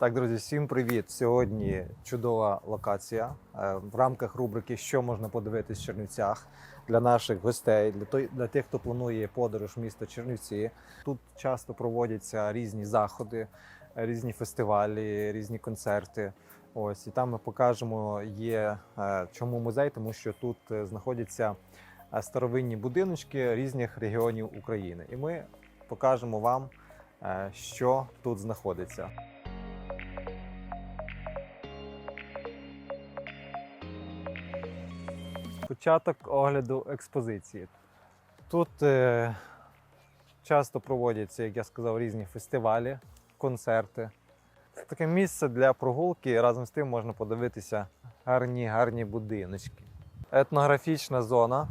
Так, друзі, всім привіт! Сьогодні чудова локація е, в рамках рубрики Що можна подивитись в Чернівцях для наших гостей, для той, для тих, хто планує подорож в місто Чернівці. Тут часто проводяться різні заходи, різні фестивалі, різні концерти. Ось і там ми покажемо є е, чому музей, тому що тут е, знаходяться старовинні будиночки різних регіонів України. І ми покажемо вам, що тут знаходиться. Початок огляду експозиції. Тут е, часто проводяться, як я сказав, різні фестивалі, концерти. Це таке місце для прогулки. і Разом з тим можна подивитися гарні, гарні будиночки. Етнографічна зона.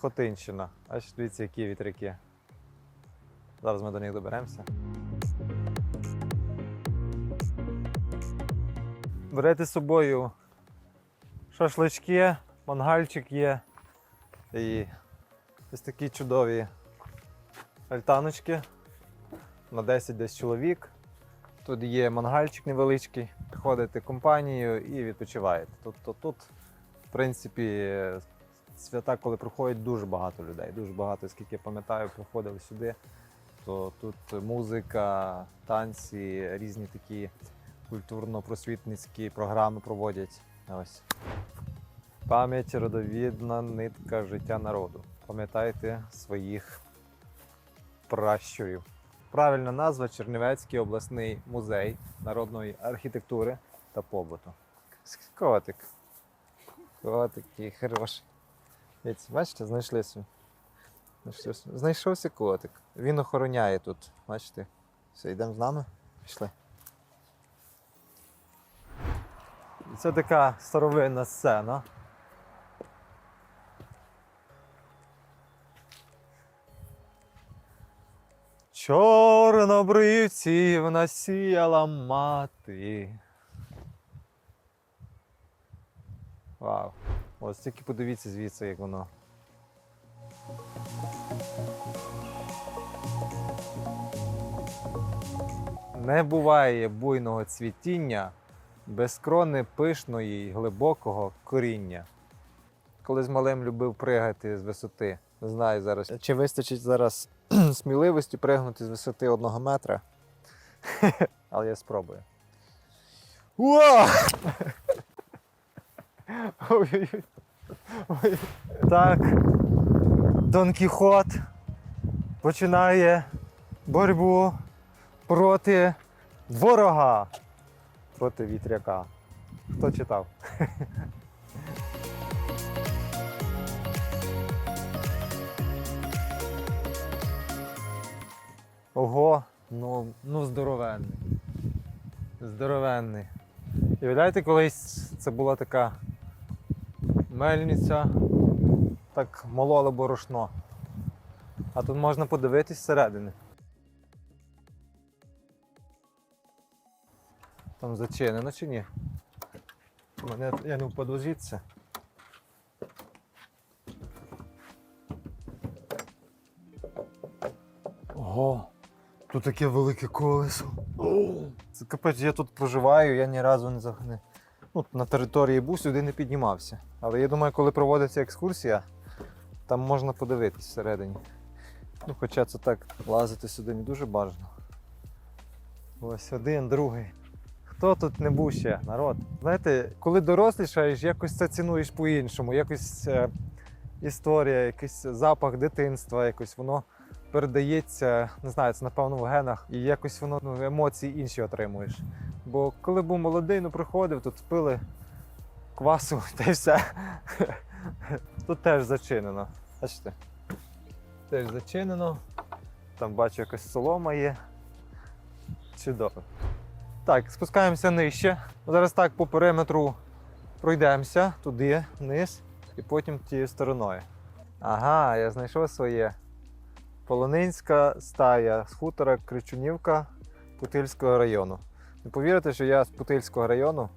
Хотинщина. Аж дивіться, які вітряки. Зараз ми до них доберемося. Берете з собою шашлички, мангальчик є. І ось такі чудові альтаночки на 10 десь чоловік. Тут є мангальчик невеличкий, ходите компанією і відпочиваєте. Тобто тут, в принципі, свята, коли проходять, дуже багато людей. Дуже багато, скільки я пам'ятаю, приходили сюди. То тут музика, танці, різні такі культурно-просвітницькі програми проводять. Ось. Пам'ять родовідна нитка життя народу. Пам'ятайте своїх пращурів. Правильна назва Чернівецький обласний музей народної архітектури та побуту. Котик. Котик який хороший. Бачите, знайшли свій. Знайшовся- Знайшовся котик. Він охороняє тут. Бачите? Все, йдемо з нами. Пішли. Це така старовинна сцена. Чорнобривців насіяла мати. Вау. Ось тільки подивіться звідси, як воно. Не буває буйного цвітіння без крони пишної й глибокого коріння. Колись малим любив пригати з висоти. Знаю зараз, чи вистачить зараз сміливості пригнути з висоти одного метра. Але я спробую. Так, Дон Кіхот починає боротьбу проти ворога, проти вітряка. Хто читав? Ого, ну, ну здоровенний. Здоровенний. І видаєте, колись це була така мельниця, так мололо борошно. А тут можна подивитись зсередини. Там зачинено чи ні? Мене, я не впаду звідси. Ого, тут таке велике колесо. Це капець, я тут проживаю, я ні разу не заг- не- ну, на території був, сюди не піднімався. Але я думаю, коли проводиться екскурсія, там можна подивитись всередині. Ну, хоча це так, лазити сюди не дуже бажано. Ось один, другий. Хто тут не був ще, народ? Знаєте, коли дорослішаєш, якось це цінуєш по-іншому. Якось е, історія, якийсь запах дитинства, якось воно передається, не знаю, це напевно в генах, і якось воно ну, емоції інші отримуєш. Бо коли був молодий, ну приходив, тут пили квасу та й все. Тут теж зачинено. Бачите? Теж зачинено. Там бачу, якась солома є. Чудово. Так, спускаємося нижче. Зараз так по периметру пройдемося туди, вниз, і потім тією стороною. Ага, я знайшов своє. Полонинська стая з хутора Кричунівка Путильського району. Не повірите, що я з Путильського району,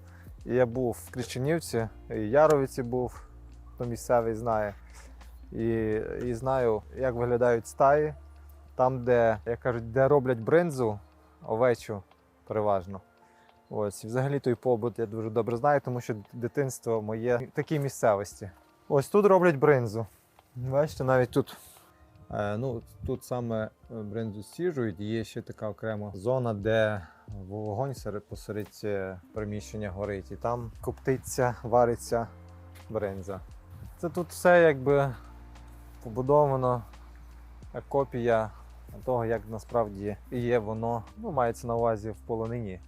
і я був в Кричунівці, і в був, хто місцевий знає. І, і знаю, як виглядають стаї. Там, де, як кажуть, де роблять бринзу овечу, переважно. Ось, взагалі той побут я дуже добре знаю, тому що дитинство моє в такій місцевості. Ось тут роблять бринзу. Бачите, навіть тут. Е, ну, тут саме е, бринзу стіжують, є ще така окрема зона, де вогонь посеред е, приміщення горить, і там коптиться, вариться бринза. Це тут все якби побудовано копія того, як насправді є воно, ну, мається на увазі в полонині.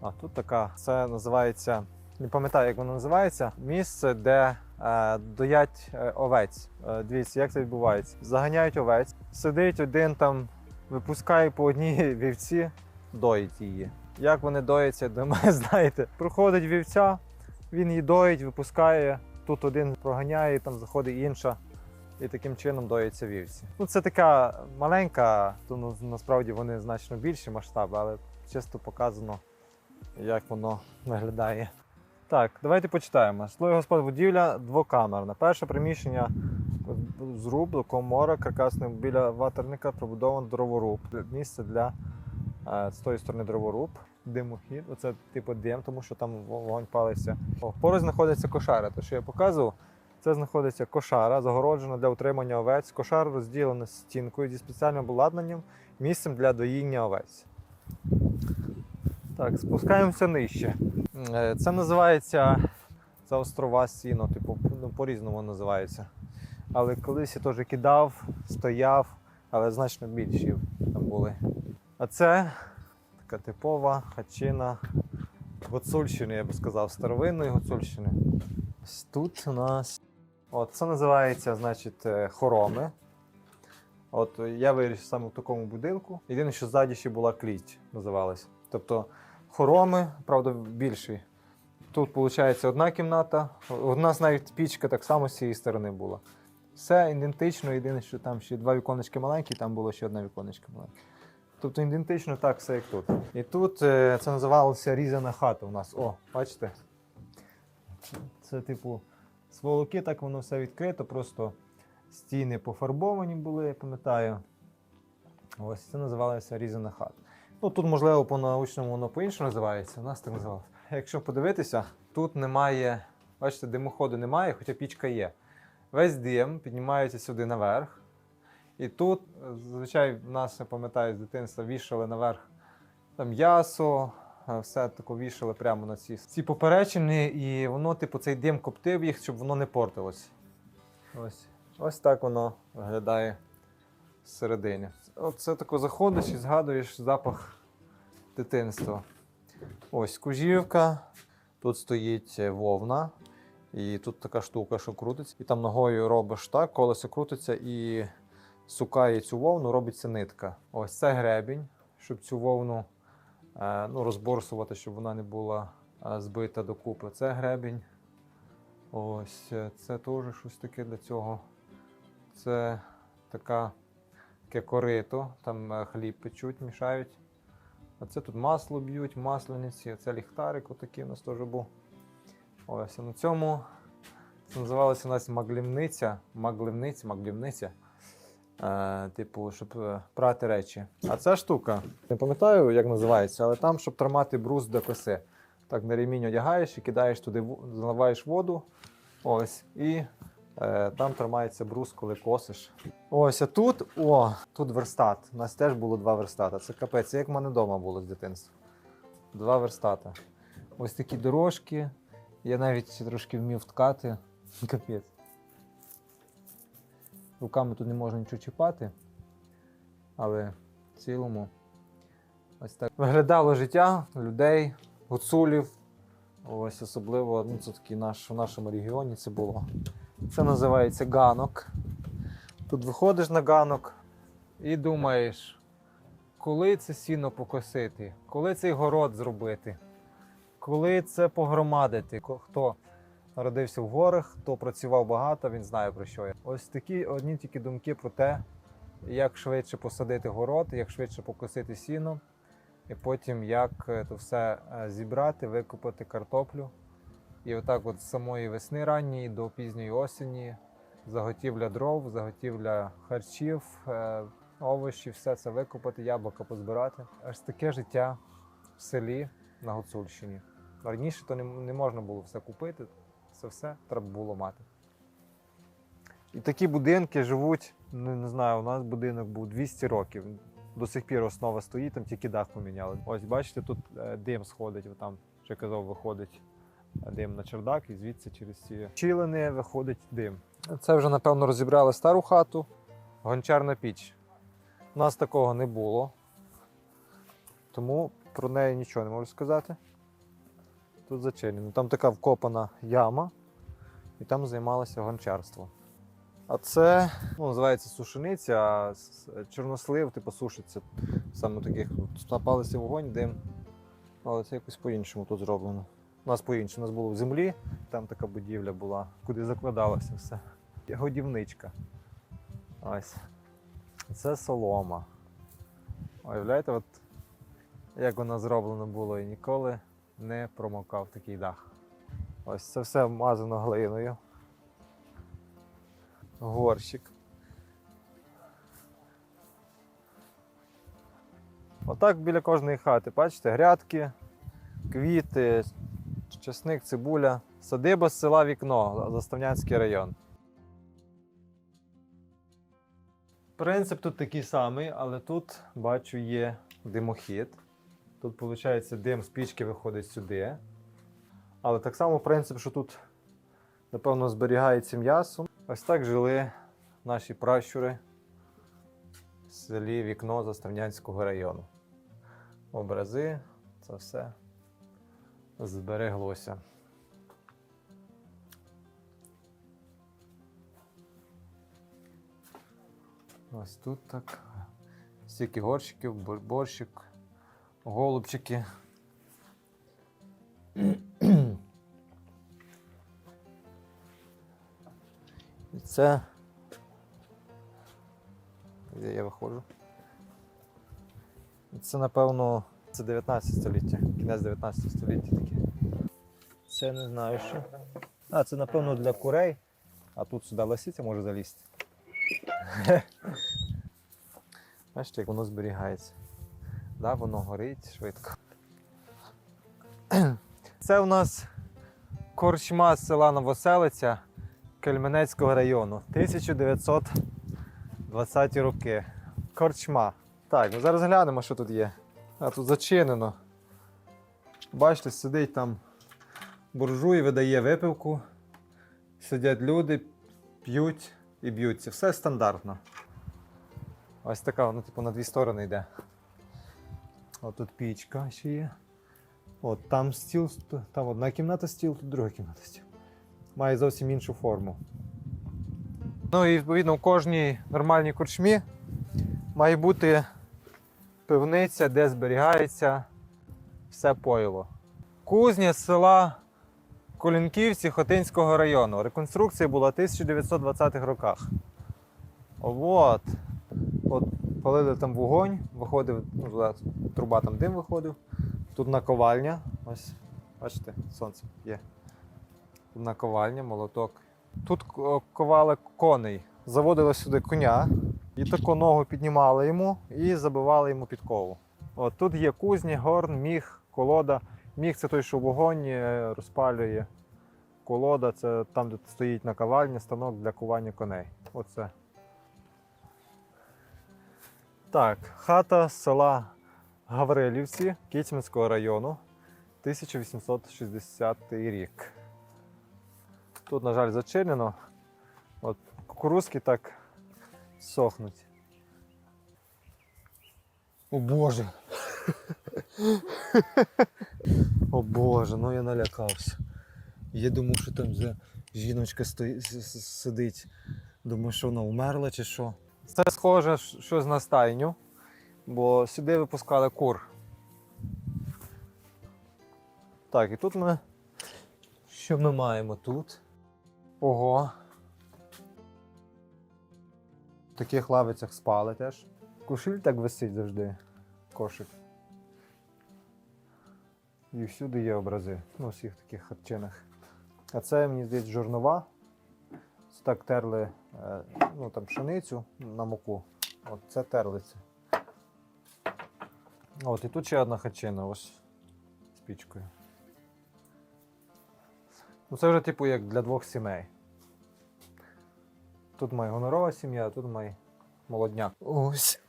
А тут така, це називається, не пам'ятаю, як воно називається, місце, де е, доять е, овець. Е, дивіться, як це відбувається. Заганяють овець, сидить один там, випускає по одній вівці, доїть її. Як вони доїться, думаю, знаєте, проходить вівця, він її доїть, випускає. Тут один проганяє, там заходить інша. І таким чином доїться вівці. Ну, це така маленька, то ну, насправді вони значно більші масштаби, але чисто показано, як воно виглядає. Так, давайте почитаємо. Житловий господ будівля двокамерна. Перше приміщення зруб, комора, каркасне біля ватерника пробудовано дроворуб. Місце для е, з тої сторони дроворуб, димохід. Оце типу дим, тому що там вогонь палився. Поруч знаходиться кошара, те, що я показував. Це знаходиться кошара, загороджена для утримання овець. Кошара розділена стінкою зі спеціальним обладнанням, місцем для доїння овець. Так, спускаємося нижче. Е, Це називається це острова сіно, типу, ну, по-різному називається. Але колись я теж кидав, стояв, але значно більші там були. А це така типова хатчина Гуцульщини, я би сказав, старовинної Гуцульщини. Ось тут у нас. От, це називається, значить, е, хороми. От я виріс саме в такому будинку. Єдине, що ззаді ще була кліть, називалась. Тобто хороми, правда, більші. Тут, виходить, одна кімната. У нас навіть пічка так само з цієї сторони була. Все ідентично, єдине, що там ще два віконечки маленькі, там було ще одне віконечко маленьке. Тобто ідентично так все як тут. І тут е, це називалося різана хата у нас. О, бачите? Це типу сволоки, так воно все відкрито, просто стіни пофарбовані були, я пам'ятаю. Ось це називалося різана хата. Ну тут, можливо, по-научному воно по-іншому називається, у нас так називалося. Якщо подивитися, тут немає, бачите, димоходу немає, хоча пічка є. Весь дим піднімається сюди наверх. І тут, е, зазвичай, в нас, я пам'ятаю, з дитинства вішали наверх там м'ясо, все тако вішали прямо на ці, ці поперечини, і воно, типу, цей дим коптив їх, щоб воно не портилось. Ось, ось так воно виглядає зсередини. Оце тако заходиш і згадуєш запах дитинства. Ось кужівка, тут стоїть е, вовна, і тут така штука, що крутиться. І там ногою робиш так, колесо крутиться і сукає цю вовну, робиться нитка. Ось це гребінь, щоб цю вовну е, ну, розборсувати, щоб вона не була е, збита докупи. Це гребінь. Ось е, це теж щось таке для цього. Це така таке корито, там е, хліб печуть, мішають. А це тут масло б'ють, маслениці, це ліхтарик отакий у нас теж був. Ось на цьому це називалося у нас маглівниця, маглівниця, маглівниця. Е, типу, щоб е, прати речі. А ця штука, не пам'ятаю, як називається, але там, щоб тримати брус до коси. Так на ремінь одягаєш і кидаєш туди, заливаєш воду. Ось. І е, там тримається брус, коли косиш. Ось, а тут, о, тут верстат. У нас теж було два верстата. Це капець, як в мене вдома було з дитинства. Два верстата. Ось такі дорожки. Я навіть трошки вмів ткати. Капець. Руками тут не можна нічого чіпати. Але в цілому ось так виглядало життя людей, гуцулів. Ось особливо ну, це такий наш, в нашому регіоні це було. Це називається ганок. Тут виходиш на ганок і думаєш, коли це сіно покосити, коли цей город зробити, коли це погромадити. Хто народився в горах, хто працював багато, він знає про що я. Ось такі одні тільки думки про те, як швидше посадити город, як швидше покосити сіно, і потім як е, то все е, зібрати, викопати картоплю. І отак, от з самої весни ранньої до пізньої осені, заготівля дров, заготівля харчів, е, овочі, все це викопати, яблука позбирати. Аж таке життя в селі на Гуцульщині. Раніше то не, не можна було все купити, це все треба було мати. І такі будинки живуть, не, не знаю, у нас будинок був 200 років. До сих пір основа стоїть, там тільки дах поміняли. Ось бачите, тут е, дим сходить, отам, що казав, виходить е, дим на чердак, і звідси через ці щілини виходить дим. Це вже, напевно, розібрали стару хату, гончарна піч. У нас такого не було, тому про неї нічого не можу сказати. Тут зачинено. Там така вкопана яма, і там займалося гончарством. А це ну, називається сушениця, а чорнослив, типу, сушиться саме таких. Напалися вогонь, дим. Але це якось по-іншому тут зроблено. У нас по-іншому. У нас було в землі, там така будівля була, куди закладалося все. Годівничка. Ось. Це солома. Уявляєте, от як вона зроблена було і ніколи не промокав такий дах. Ось це все вмазано глиною. Горщик. Отак біля кожної хати, бачите, грядки, квіти, часник, цибуля. Садиба з села Вікно, Заставнянський район. Принцип тут такий самий, але тут бачу є димохід. Тут, виходить, дим з пічки виходить сюди. Але так само принцип, що тут, напевно, зберігається м'ясо. Ось так жили наші пращури в селі Вікно Заставнянського району. Образи, це все збереглося. Ось тут так. Стільки горщиків, борщик, голубчики. І це. Де я виходжу? Це, напевно, це 19 століття, кінець 19 століття таке. Це не знаю що. А, це, напевно, для курей, а тут сюди лисиця може залізти. Бачите, як воно зберігається. Да, воно горить швидко. Це у нас корчма з села Новоселиця Кельменецького району. 1920 роки. Корчма. Так, ну зараз глянемо, що тут є. А тут зачинено. Бачите, сидить там буржуй, видає випивку. Сидять люди, п'ють і б'ються. Все стандартно. Ось така, вона типу на дві сторони йде. От тут пічка ще є. От там стіл, там одна кімната стіл, тут друга кімната стіл. Має зовсім іншу форму. Ну і відповідно в кожній нормальній корчмі має бути пивниця, де зберігається все пойло. Кузня з села Колінківці Хотинського району. Реконструкція була в 1920-х роках. От. От палили там вогонь, виходив, ну, туди труба там дим виходив. Тут наковальня. Ось, бачите, сонце є. Тут наковальня, молоток. Тут ковали коней. Заводили сюди коня, і таку ногу піднімали йому і забивали йому підкову. От тут є кузні, горн, міг, колода. Міг це той, що вогонь е, розпалює. Колода це там, де стоїть наковальня, станок для кування коней. Оце. Так, хата з села Гаврилівці Кіцьминського району, 1860 рік. Тут, на жаль, зачинено. От кукурузки так сохнуть. О Боже. О Боже, ну я налякався. Я думав, що там жіночка сидить. Думаю, що вона вмерла чи що. Це схоже щось на стайню, бо сюди випускали кур. Так, і тут ми. Що ми маємо тут? Ого. В таких лавицях спали теж. Кушиль так висить завжди. Кошик. І всюди є образи. Ну, у всіх таких хатчинах. А це, мені здається, жорнова. Так терли е, ну, там, пшеницю на муку. От це терлиться. От, і тут ще одна хатчина. Ось пічкою. Ну, це вже, типу, як для двох сімей. Тут має гонорова сім'я, а тут має молодняк. Ось,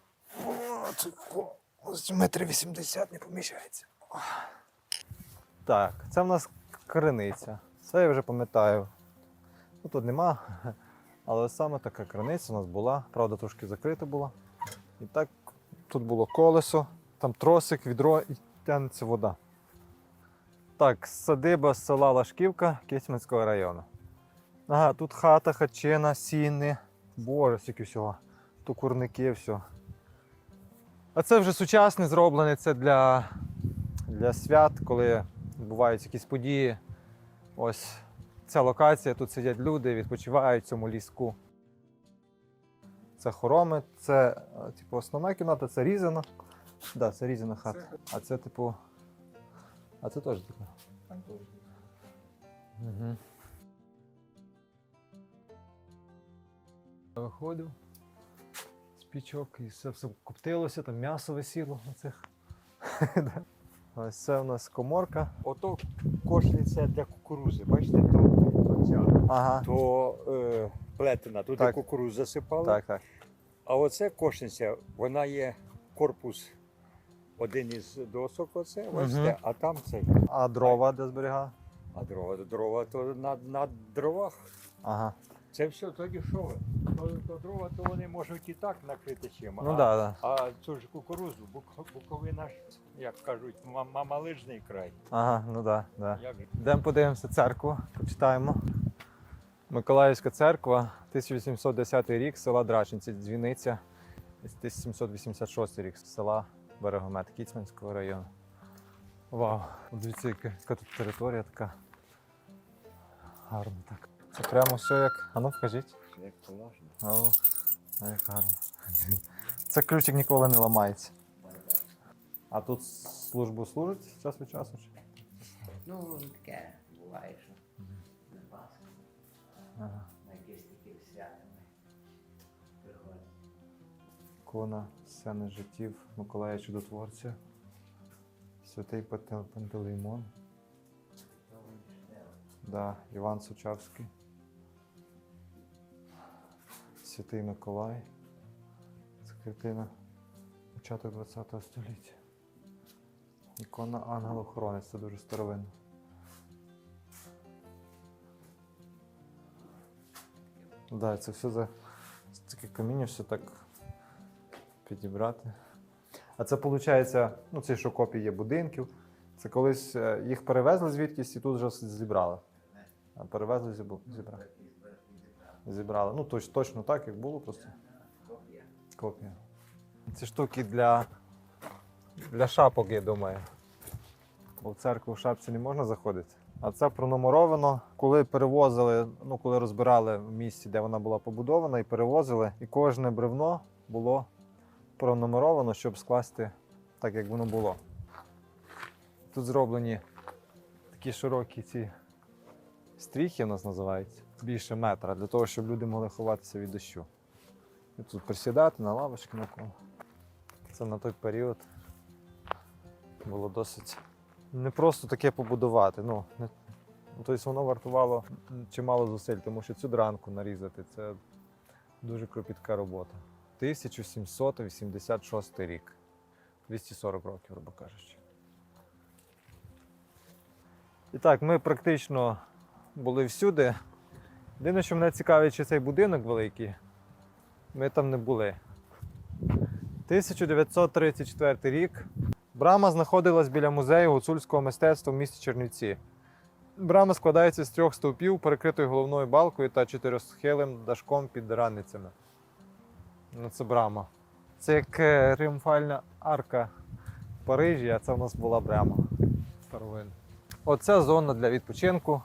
ось метр вісімдесят не поміщається. Так, це в нас криниця. Це я вже пам'ятаю. Ну, тут нема. Але саме така криниця у нас була. Правда, трошки закрита була. І так тут було колесо, там тросик, відро і тягнеться вода. Так, садиба з села Лашківка Кисменського району. Ага, тут хата, хатчина, сіни. Боже, скільки всього. Тут курники, все. А це вже сучасне зроблене, це для, для свят, коли відбуваються якісь події. Ось ця локація, тут сидять люди, відпочивають в цьому ліску. Це хороми, це е, типу, основна кімната, це різана. Так, да, це різана хата. А це, типу. А це теж така. Угу. Виходив з пічок і все, все коптилося, там м'ясо висіло на цих. Ось це у нас коморка. Ото кошниця для кукурузи, бачите, то, ця, Ага. то е, плетена, туди Так. кукурузу засипали. Так, так. А оце кошниця, вона є корпус один із досок, оце, бачите, Мгм. а там цей. А дрова де зберігав? А дрова, дрова то на, на дровах. Ага. Це все тоді що? То, то дрова, то вони можуть і так накрити чим. Ну а, да, да. а цю ж кукурузу, Бук- Буковина, ж, як кажуть, ма- мамалижний край. Ага, ну да, да. Як же? Йдемо подивимося церкву, почитаємо. Миколаївська церква, 1810 рік, села Драчинці, дзвіниця, 1786 рік, села Берегомет Кіцманського району. Вау, дивіться, яка, яка тут територія така. Гарно так. Це прямо все як. А ну покажіть. Як положено. О, як гарно. Це ключик ніколи не ламається. А тут службу служить час від часу? чи? Ну, таке буває, що на Пасху, Ага. на якісь такі свята ми приходимо. Ікона сцени життів Миколая Чудотворця. Святий Пантел- Пантелеймон. Да, Іван Сучавський. Святий Миколай. Це картина початок ХХ століття. Ікона ангел-охоронець, це дуже старовинно. Да, це все за таке каміння, все так підібрати. А це виходить, ну це що копії є будинків. Це колись е, їх перевезли звідкись і тут вже зібрали. А перевезли зіб- зібрали. Зібрали. Ну точ, точно так, як було, просто Копія. копія. Ці штуки для, для шапок, я думаю. Бо в церкву в шапці не можна заходити. А це пронумеровано, коли перевозили, ну коли розбирали в місці, де вона була побудована, і перевозили, і кожне бревно було пронумеровано, щоб скласти так, як воно було. Тут зроблені такі широкі ці стріхи, у нас називаються, більше метра, для того, щоб люди могли ховатися від дощу. І тут присідати на лавочки навколо. Це на той період було досить не просто таке побудувати. Ну, не, тобто воно вартувало чимало зусиль, тому що цю дранку нарізати це дуже кропітка робота. 1786 рік. 240 років, грубо кажучи. І так, ми практично були всюди. Єдине, що мене цікавить, чи цей будинок великий. Ми там не були. 1934 рік. Брама знаходилась біля музею гуцульського мистецтва в місті Чернівці. Брама складається з трьох стовпів, перекритою головною балкою та чотирьохсхилим дашком під раницями. Ну, це брама. Це як е, тріумфальна арка в Парижі, а це в нас була брама. Старовин. Оце зона для відпочинку.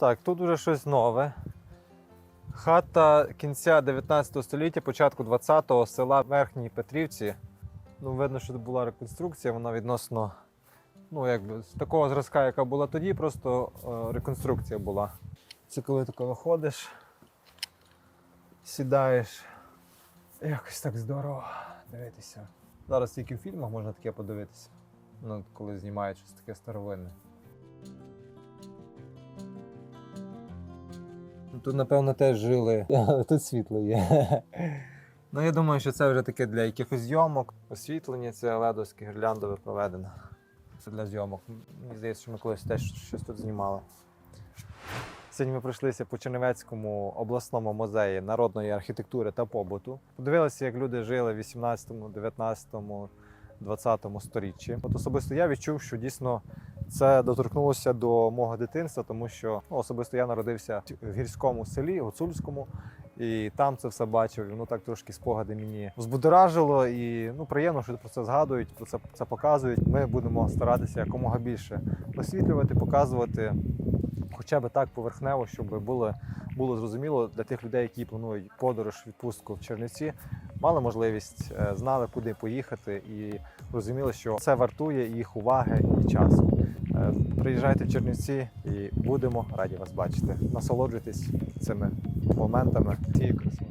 Так, тут уже щось нове. Хата кінця 19 століття, початку 20-го села Верхній Петрівці. Ну, видно, що це була реконструкція, вона відносно ну, якби, з такого зразка, яка була тоді, просто е, реконструкція була. Це коли тако виходиш, сідаєш. Якось так здорово дивитися. Зараз тільки в фільмах можна таке подивитися. Ну, коли знімають щось таке старовинне. Тут, напевно, теж жили. Тут світло є. Ну, я думаю, що це вже таке для якихось зйомок. Освітлення це ледовське гірляндове проведено. Це для зйомок. Мені здається, що ми колись теж щось тут знімали. Сьогодні ми пройшлися по Чернівецькому обласному музеї народної архітектури та побуту. Подивилися, як люди жили в 18, 19, 20 сторіччі. От особисто я відчув, що дійсно це доторкнулося до мого дитинства, тому що ну, особисто я народився в гірському селі, Гуцульському, і там це все бачив. Воно так трошки спогади мені збудоражило. І ну приємно, що про це згадують, про це, це показують. Ми будемо старатися якомога більше освітлювати, показувати. Хоча б так поверхнево, щоб було, було зрозуміло для тих людей, які планують подорож, відпустку в Чернівці, мали можливість, е, знали, куди поїхати, і розуміли, що це вартує їх уваги і часу. Е, Приїжджайте в Чернівці і будемо раді вас бачити. Насолоджуйтесь цими моментами цієї краси.